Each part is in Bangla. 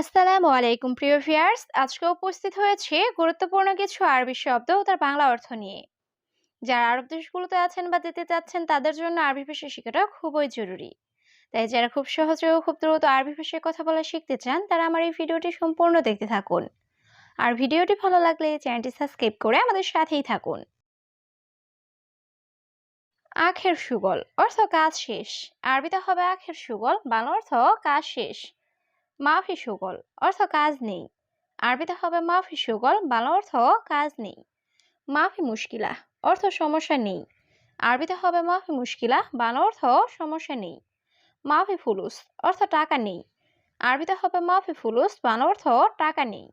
আসসালামু আলাইকুম, প্রিয় ভিউয়ার্স। আজকে উপস্থিত হয়েছে গুরুত্বপূর্ণ কিছু আরবি শব্দ ও তার বাংলা অর্থ নিয়ে। যারা আরব দেশগুলোতে আছেন বা যেতে চাচ্ছেন, তাদের জন্য আরবি ভাষা শেখাটা খুবই জরুরি। তাই যারা খুব সহজে ও খুব দ্রুত আরবি ভাষায় কথা বলা শিখতে চান, তারা আমার এই ভিডিওটি সম্পূর্ণ দেখতে থাকুন। আর ভিডিওটি ভালো লাগলে চ্যানেলটি সাবস্ক্রাইব করে আমাদের সাথেই থাকুন। আখের সুগল অর্থ কাজ শেষ। আরবিতে হবে আখের সুগল, বাংলা অর্থ কাজ শেষ। মাফি সুগল, অর্থ কাজ নেই। আরবিতে হবে মাফি সুগল, বাংলা অর্থ কাজ নেই। মাফি মুশকিলা, অর্থ সমস্যা নেই। আরবিতে হবে মাফি মুশকিলা, বাংলা অর্থ সমস্যা নেই। মাফি ফুলুস, অর্থ টাকা নেই। আরবিতে হবে মাফি ফুলুস, বাংলা অর্থ টাকা নেই।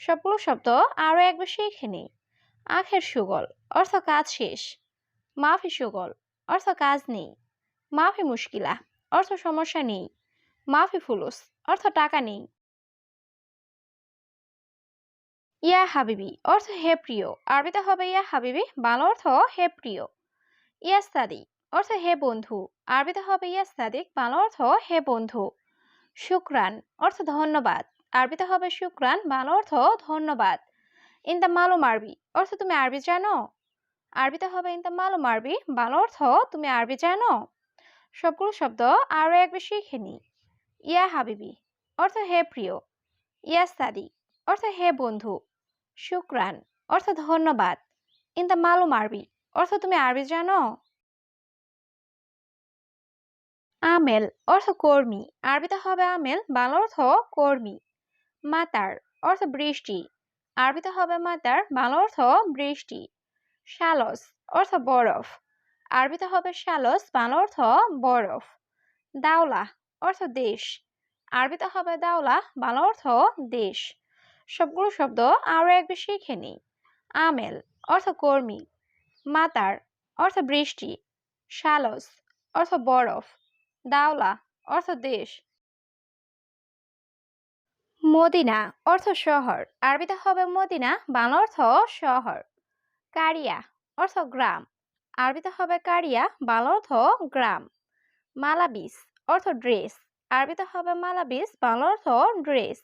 সবগুলো শব্দ আরও এক বেশি এখানে আখের সুগল, অর্থ কাজ শেষ। মাফি সুগল, অর্থ কাজ নেই। মাফি মুশকিলা, অর্থ সমস্যা নেই। মাফি ফুলুস, অর্থ টাকা নেই। ইয়া হাবিবি, অর্থ হে প্রিয়। আরবিতে হবে ইয়া হাবিবি, বাংলা অর্থ হে প্রিয়। ইয়া সাদিক, অর্থ হে বন্ধু। আরবিতে হবে ইয়া সাদিক, বাংলা অর্থ হে বন্ধু। শুক্রান, অর্থ ধন্যবাদ। আরবিতে হবে শুক্রান, বাংলা অর্থ ধন্যবাদ। ইন দ্য মালুম আরবি অর্থ তুমি আরবি জানো? আরবিতে হবে ইন দ্য মালুম আরবি বাংলা অর্থ তুমি আরবি জানো? সবগুলো শব্দ আরও এক বেশি শিখে নিই ইয়া হাবিবি, অর্থ হে প্রিয়। ইয়া সাদি অর্থ হে বন্ধু। শুক্রান, অর্থ ধন্যবাদ। ইন দ্য মালুম আরবি, অর্থ তুমি আরবি জানো? আমেল, অর্থ কর্মী। আরবিতে হবে আমেল, বাংলা অর্থ কর্মী। মাতার, অর্থ বৃষ্টি। আরবিতে হবে মাতার, বাংলা অর্থ বৃষ্টি। শালস, অর্থ বরফ। আরবিতে হবে শালস, বাংলা অর্থ বরফ। দাওলা অর্থ দেশ। আরবিতে হবে দাওলা, বাংলা অর্থ দেশ। সবগুলো শব্দ আরও এক বেশি শিখে নিই। আমেল, অর্থ কর্মী। মাতার, অর্থ বৃষ্টি। শালস অর্থ বরফ। দাওলা, অর্থ দেশ। মদিনা, অর্থ শহর। আরবিতে হবে মদিনা, বাংলা অর্থ শহর। কারিয়া, অর্থ গ্রাম। আরবিতে হবে কারিয়া, বাংলা অর্থ গ্রাম। মালাবিস অর্থ ড্রেস। আরবিতে হবে মালাবিস, বাংলা অর্থ ড্রেস।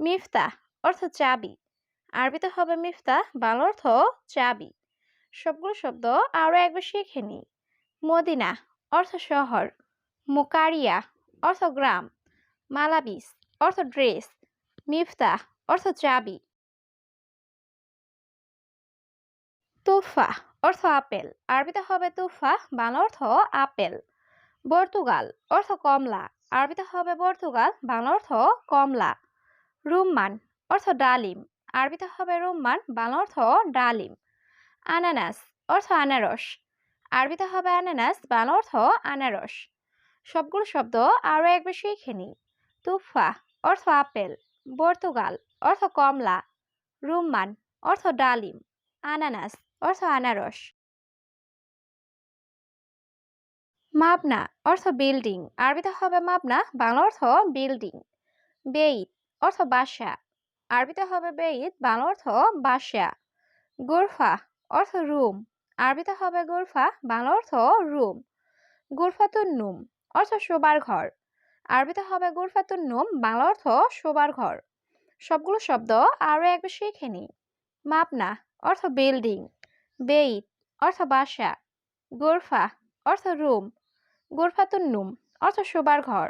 মিফতা, অর্থ চাবি। আরবিতে হবে মিফতা, বাংলা অর্থ চাবি। সবগুলো শব্দ আরও একবার শিখে নিই। মদিনা, অর্থ শহর। মুকারিয়া, অর্থ গ্রাম। মালাবিস, অর্থ ড্রেস। মিফতা, অর্থ চাবি। তুফা, অর্থ আপেল। আরবিতে হবে তুফা, বাংলা অর্থ আপেল। পর্তুগাল অর্থ কমলা। আরবিতে হবে পর্তুগাল বাংলা অর্থ কমলা। রুম্মান, অর্থ ডালিম। আরবিতে হবে রুম্মান, বাংলা অর্থ ডালিম। আনানাস, অর্থ আনারস। আরবিতে হবে আনানাস, বাংলা অর্থ আনারস। সবগুলো শব্দ আরও এক শিখে নিই। তুফা, অর্থ আপেল। পর্তুগাল অর্থ কমলা। রুম্মান, অর্থ ডালিম। আনানাস, অর্থ আনারস। মাবনা অর্থ বিল্ডিং আরবিতে হবে মাবনা বাংলা অর্থ বিল্ডিং বেইত অর্থ বাসা, আরবিতে হবে বেইত, বাংলা অর্থ বাসা, গুরফা অর্থ রুম আরবিতে হবে গুরফা, বাংলা অর্থ রুম গুরফাতুন নুম অর্থ শোবার ঘর, আরবিতে হবে গুরফাতুন নুম বাংলা অর্থ শোবার ঘর, সবগুলো শব্দ আরও একবার শিখে নিই, মাপনা অর্থ বিল্ডিং বেইত অর্থ বাসা, গোরফা অর্থ রুম গোরফাতুন নুম অর্থ শোবার ঘর।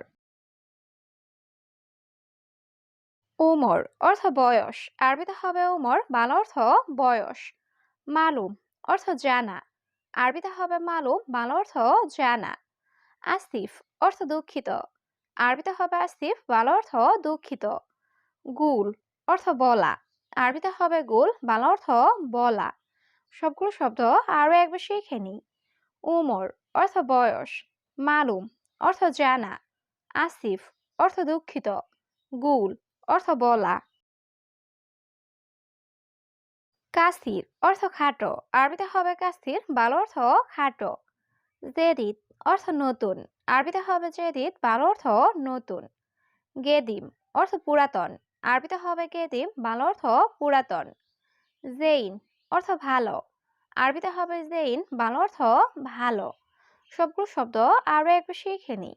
ওমর অর্থ বয়স। আরবিতে হবে ওমর বাংলা অর্থ বয়স। মালুম, অর্থ জানা। আরবিতে হবে মালুম, বাংলা অর্থ জানা। আসিফ, অর্থ দুঃখিত। আরবিতে হবে আসিফ, বাংলা অর্থ দুঃখিত। গুল, অর্থ বলা। আরবিতে হবে গুল, বাংলা অর্থ বলা। সবগুলো শব্দ আরও একবার শিখে নিই। উমর, অর্থ বয়স। মালুম, অর্থ জানা, আসিফ, অর্থ দুঃখিত, গুল, অর্থ বলা। কাসির, অর্থ খাটো, আরবিতে হবে কাসির, বাংলা অর্থ খাটো। জেদিত অর্থ নতুন, আরবিতে হবে জেদিত বাংলা অর্থ নতুন। গেদিম, অর্থ পুরাতন, আরবিতে হবে গেদিম, বাংলা অর্থ পুরাতন। জেইন, অর্থ ভালো, আরবিতে হবে জেইন, বাংলা অর্থ ভালো। সবগুলো শব্দ আরও একবার শিখে নিই।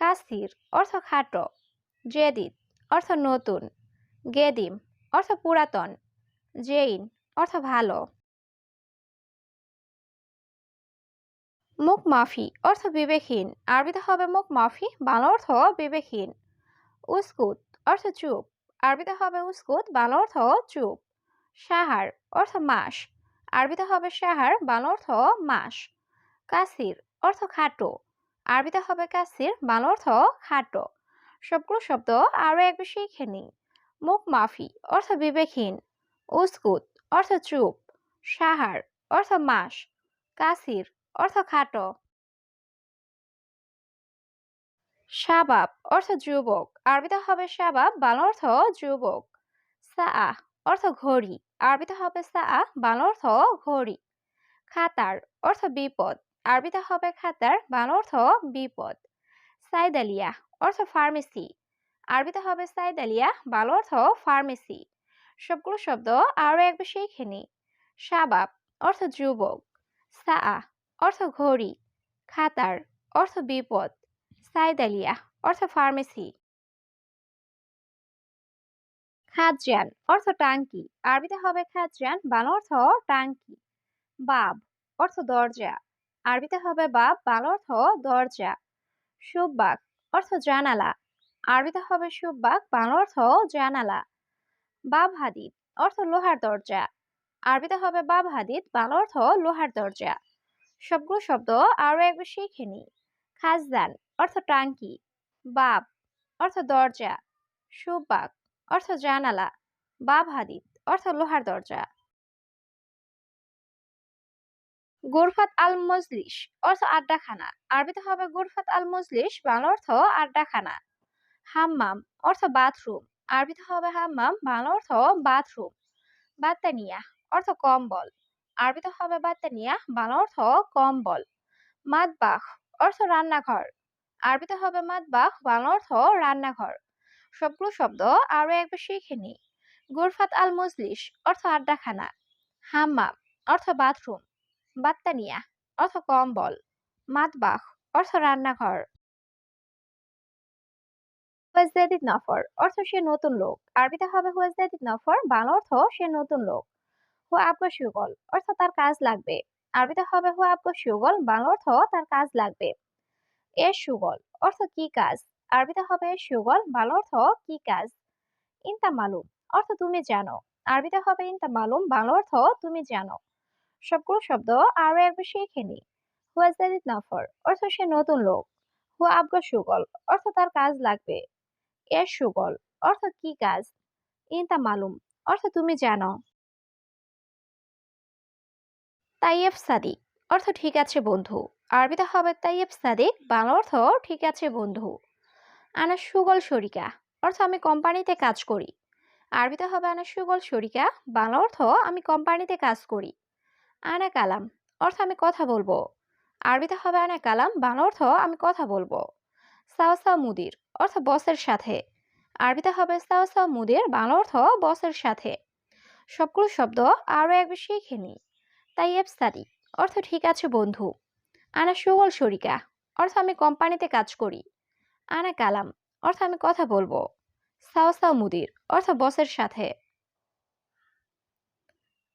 কাসির অর্থ খাটো, জেদিদ অর্থ নতুন, গেদিম অর্থ পুরাতন, জেইন অর্থ ভালো। মুখ মাফি অর্থ বিবেকহীন, আরবিতে হবে মুখ মাফি, বাংলা অর্থ বিবেকহীন। উস্কুত অর্থ চুপ, আরবিতে হবে উস্কুত, বাংলা অর্থ চুপ। সাহার অর্থ মাস, আরবিতে হবে সাহার বাংলা অর্থ মাস। কাসির অর্থ খাটো। আরবিতে হবে কাসির বাংলা অর্থ খাটো। সবগুলো শব্দ আরও এক বেশি শিখে নিই। মুখ মাফি, অর্থ বিবেকহীন। উস্কুত, অর্থ চুপ। সাহার, অর্থ মাস। কাসির, অর্থ খাটো। শাবাব, অর্থ যুবক। আরবিতে হবে শাবাব, বাংলা অর্থ যুবক। সাআ অর্থ ঘড়ি। আরবিতে হবে সাআ বাংলা অর্থ ঘড়ি। খাতার, অর্থ বিপদ। আরবিতে হবে খাতার বাংলা অর্থ বিপদ। সাইদালিয়া অর্থ ফার্মেসি। আরবিতে হবে সাইদালিয়া, বাংলা অর্থ ফার্মেসি। সবগুলো শব্দ আরও একবার শিখে নিই। শাবাব অর্থ যুবক। সাআ অর্থ ঘড়ি। খাতার অর্থ বিপদ। সাইদালিয়া অর্থ ফার্মেসি। খাদ্যান অর্থ টাঙ্কি। আরবিতে হবে খাদ্যান, বাংলা অর্থ টাঙ্কি। বাব অর্থ দরজা। আরবিতে হবে বাব বাংলা অর্থ দরজা, সুব্বাক অর্থ জানালা। আরবিতে হবে সুব্বাক, বাংলা অর্থ জানালা। বাব হাদিদ অর্থ লোহার দরজা। আরবিতে হবে বাব হাদিদ, বাংলা অর্থ লোহার দরজা। সবগুলো শব্দ আরও একবার শিখে নিই। খাজদান অর্থ টাঙ্কি। বাব অর্থ দরজা। সুবাক অর্থ জানালা। বাব হাদিদ অর্থ লোহার দরজা। গুরফাত আল মজলিস অর্থ আড্ডাখানা। আরবিতে হবে গুরফাত আল মজলিস বাংলা অর্থ আড্ডাখানা। হাম্মাম অর্থ বাথরুম। আরবিতে হবে হাম্মাম, বাংলা অর্থ বাথরুম। বাত্তানিয়া অর্থ কম্বল। আরবিতে হবে বাত্তানিয়া, বাংলা অর্থ কম্বল। মাদবাখ অর্থ রান্নাঘর। আরবিতে হবে মাদবাখ বাংলা অর্থ রান্নাঘর। সবগুলো শব্দ আরও একবার শিখে নি গুরফাত আল মজলিস অর্থ আড্ডাখানা। হাম্মাম অর্থ বাথরুম। বাত্তানিয়া অর্থ কম্বল মাদবাখ অর্থ রান্নাঘর। হুয়াজদাদিদ নফর, অর্থ সে নতুন লোক। আরবিতে হবে হুয়াজদাদিদ নফর অর্থ সে নতুন লোক। অর্থ তার কাজ লাগবে। আরবিতে হবে অর্থ তার কাজ লাগবে। এর সুগল, অর্থ কি কাজ? আরবিতে হবে সুগল, বাংলা অর্থ কি কাজ? ইনতা মালুম, অর্থ তুমি জানো। আরবিতে হবে ইনতা মালুম, বাংলা অর্থ তুমি জানো। সবগুলো শব্দ আরও একবার শিখে নি হুয়াজাদিদ নফর অর্থ সে নতুন লোক। হুয়া আবগা সুগল? অর্থ তার কাজ লাগবে। এর সুগল? অর্থ কি কাজ? ইনতা মালুম। অর্থ তুমি জানো। তাইয়েফ সাদিক। অর্থ ঠিক আছে, বন্ধু। আরবিতে হবে তাইয়েব সাদিক। বাংলা অর্থ ঠিক আছে, বন্ধু। আনা সুগল শরিকা। অর্থ আমি কোম্পানিতে কাজ করি। আরবিতে হবে আনা সুগল শরিকা। বাংলা অর্থ আমি কোম্পানিতে কাজ করি। আনা কালাম। অর্থ আমি কথা বলব। আরবিতে হবে আনা কালাম, বাংলা অর্থ আমি কথা বলব। সাও সাও মুদির, অর্থ বসের সাথে। আরবিতে হবে সাও সাও মুদির, বাংলা অর্থ বসের সাথে। সবগুলো শব্দ আরও একবার শিখে নিই। তাইয়েব সাদিক, অর্থ ঠিক আছে বন্ধু। আনা সুগল শরিকা, অর্থ আমি কোম্পানিতে কাজ করি। আনা কালাম, অর্থ আমি কথা বলব। সাও সাও মুদির, অর্থ বসের সাথে।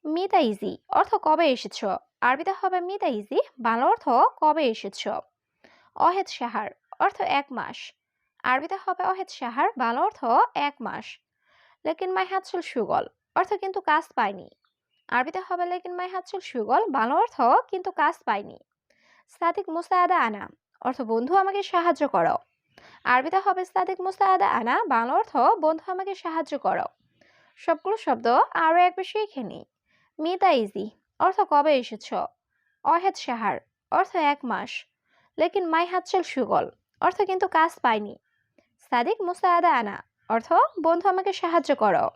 মিতা ইজি, অর্থ কবে এসেছ? আরবিতে হবে মিতা ইজি, বাংলা অর্থ কবে এসেছ? অহেদ সাহার, অর্থ এক মাস। আরবিতে হবে অহেদ সাহার, বাংলা অর্থ এক মাস। লেকিন মাই হাতসুল সুগল, অর্থ কিন্তু কাজ পায়নি। আরবিতে হবে লেকিন মাই হাতসুল সুগল, বাংলা অর্থ কিন্তু কাজ পায়নি। সাদিক মুসায়াদা আনা, অর্থ বন্ধু আমাকে সাহায্য করো। আরবিতে হবে সাদিক মুসায়াদা আনা, বাংলা অর্থ বন্ধু আমাকে সাহায্য করো। সবগুলো শব্দ আরও একবার শিখে নিই। মিতা ইজি। অর্থ কবে এসেছ? অহেদ সাহার। অর্থ এক মাস। লেকিন মাই হাতচল সুগল। অর্থ কিন্তু কাজ পাইনি সাদিক মুসায়াদা আনা। অর্থ, বন্ধু আমাকে সাহায্য করো।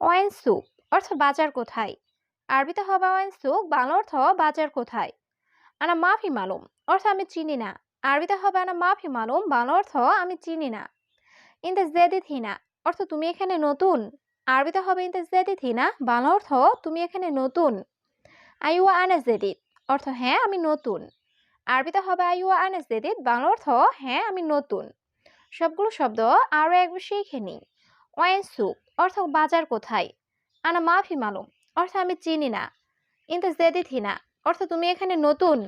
ওয়াইন সুপ। অর্থ, বাজার কোথায়? আরবিতে হবে ওয়াইন সুক বাংলা অর্থ, বাজার কোথায়? আনা মাফি মালুম। অর্থ, আমি চিনি না। আরবিতে হবে আনা মাফি মালুম, বাংলা অর্থ, আমি চিনি না। ইনতে জেদিত হিনা। অর্থ, তুমি এখানে নতুন? আরবিতে হবে ইনতে জেদিত হিনা বাংলা অর্থ তুমি এখানে নতুন। আইওয়া আনে জেদিত অর্থ হ্যাঁ আমি নতুন। আরবিতে হবে আইওয়া আনে জেদিত বাংলা অর্থ হ্যাঁ আমি নতুন। সবগুলো শব্দ আরও একবার শিখে নিই। ওয়েন সুক অর্থ বাজার কোথায়? আনা মাফি মালুম, অর্থ আমি চিনি না। ইন্তা জেদিত হিনা অর্থ তুমি এখানে নতুন।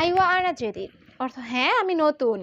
আইওয়া আনা জেদিত অর্থ হ্যাঁ আমি নতুন।